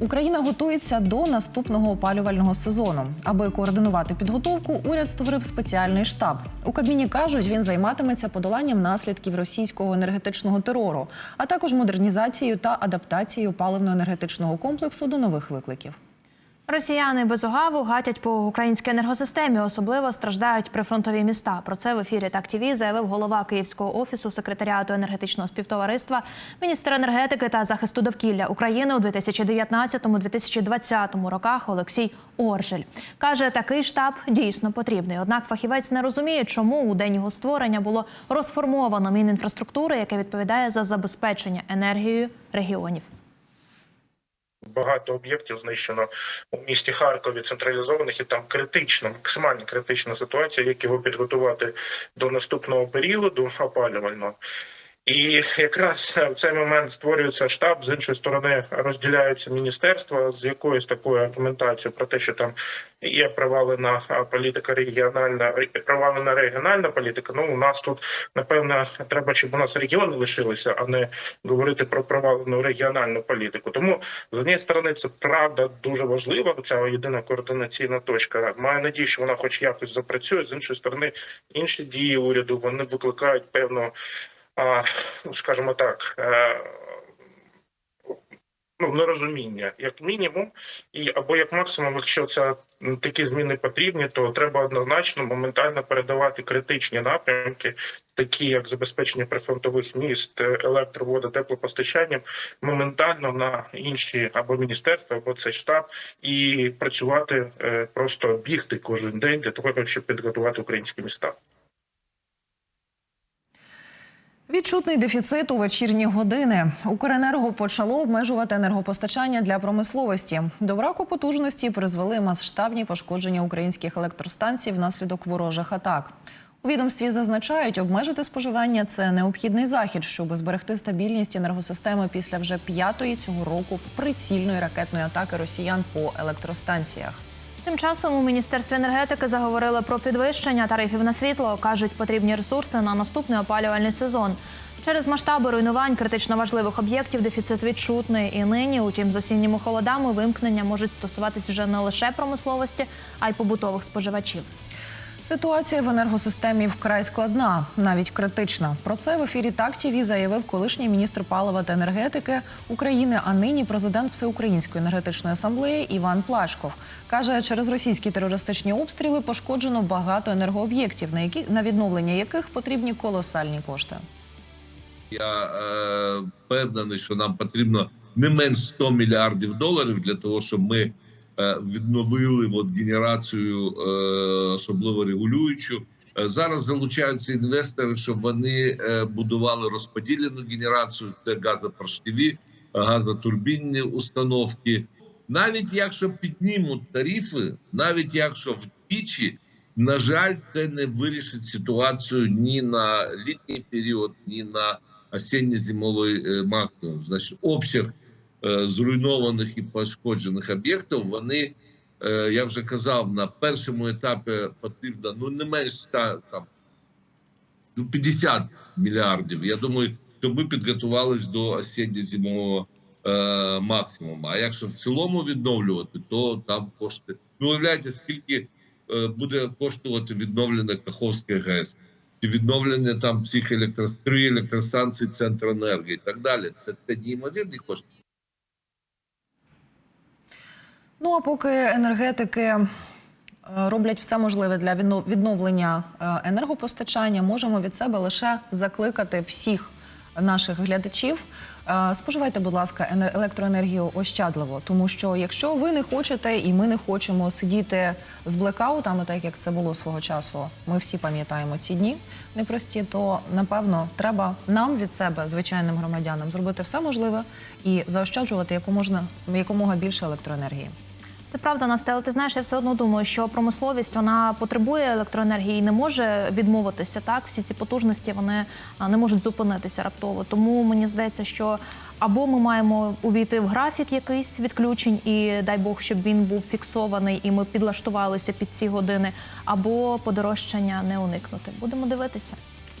Україна готується до наступного опалювального сезону. Аби координувати підготовку, уряд створив спеціальний штаб. У Кабміні кажуть, він займатиметься подоланням наслідків російського енергетичного терору, а також модернізацією та адаптацією паливно-енергетичного комплексу до нових викликів. Росіяни без угаву гатять по українській енергосистемі. Особливо страждають прифронтові міста. Про це в ефірі так ТІВІ заявив голова Київського офісу секретаріату енергетичного співтовариства, міністр енергетики та захисту довкілля України у 2019-2020 роках Олексій Оржель каже, такий штаб дійсно потрібний. Однак фахівець не розуміє, чому у день його створення було розформовано мінінфраструктури, яке відповідає за забезпечення енергією регіонів. Багато об'єктів знищено у місті Харкові централізованих і там критична, максимально критична ситуація, як його підготувати до наступного періоду опалювального. І якраз в цей момент створюється штаб, з іншої сторони розділяються міністерства з якоюсь такою аргументацією про те, що там є провалена політика регіональна, ре- провалена регіональна політика. Ну у нас тут напевно треба, щоб у нас регіони лишилися, а не говорити про провалену регіональну політику. Тому з однієї сторони це правда дуже важлива. Ця єдина координаційна точка. Маю надію, що вона, хоч якось запрацює. З іншої сторони, інші дії уряду вони викликають певну, ну, скажімо так. е, Ну, нерозуміння, як мінімум, і або як максимум, якщо це такі зміни потрібні, то треба однозначно моментально передавати критичні напрямки, такі як забезпечення прифронтових міст, е, електро, водо, теплопостачанням, моментально на інші або міністерства, або цей штаб, і працювати е, просто бігти кожен день для того, щоб підготувати українські міста. Відчутний дефіцит у вечірні години. Укренерго почало обмежувати енергопостачання для промисловості. До браку потужності призвели масштабні пошкодження українських електростанцій внаслідок ворожих атак. У відомстві зазначають, обмежити споживання це необхідний захід, щоб зберегти стабільність енергосистеми після вже п'ятої цього року прицільної ракетної атаки росіян по електростанціях. Тим часом у міністерстві енергетики заговорили про підвищення тарифів на світло. кажуть, потрібні ресурси на наступний опалювальний сезон. Через масштаби руйнувань критично важливих об'єктів дефіцит відчутний і нині. Утім, з осінніми холодами вимкнення можуть стосуватись вже не лише промисловості, а й побутових споживачів. Ситуація в енергосистемі вкрай складна, навіть критична. Про це в ефірі так ТІВІ заявив колишній міністр палива та енергетики України, а нині президент Всеукраїнської енергетичної асамблеї Іван Плашков. Каже, через російські терористичні обстріли пошкоджено багато енергооб'єктів, на які на відновлення яких потрібні колосальні кошти. Я е, впевнений, що нам потрібно не менш 100 мільярдів доларів для того, щоб ми відновили от, генерацію, е, особливо регулюючу. Е, зараз залучаються інвестори, щоб вони е, будували розподілену генерацію. Це газопоршневі, газотурбінні установки. Навіть якщо піднімуть тарифи, навіть якщо вдвічі, на жаль, це не вирішить ситуацію ні на літній період, ні на осінньо-зимовий е, максимум. Значить, обсяг е, зруйнованих і пошкоджених об'єктів. Вони, е, я вже казав, на першому етапі потрібно ну не менш 100, там ну, 50 мільярдів. Я думаю, що ми підготувалися до осінньо-зимового е, максимуму. А якщо в цілому відновлювати, то там кошти. Ну, уявляєте, скільки е, буде коштувати відновлення Каховської ГЕС, чи відновлення там всіх електрос... три електростанцій Центренерго і так далі. Це, це неймовірні кошти. Ну а поки енергетики е, роблять все можливе для відно- відновлення е, енергопостачання, можемо від себе лише закликати всіх наших глядачів. Споживайте, будь ласка, ене- електроенергію ощадливо, тому що якщо ви не хочете і ми не хочемо сидіти з блекаутами, так як це було свого часу, ми всі пам'ятаємо ці дні непрості, то напевно треба нам від себе, звичайним громадянам, зробити все можливе і заощаджувати якомога більше електроенергії. Це правда, Настя, але ти знаєш, я все одно думаю, що промисловість вона потребує електроенергії і не може відмовитися. Так, всі ці потужності вони не можуть зупинитися раптово. Тому мені здається, що або ми маємо увійти в графік якийсь відключень, і дай Бог, щоб він був фіксований, і ми підлаштувалися під ці години, або подорожчання не уникнути. Будемо дивитися.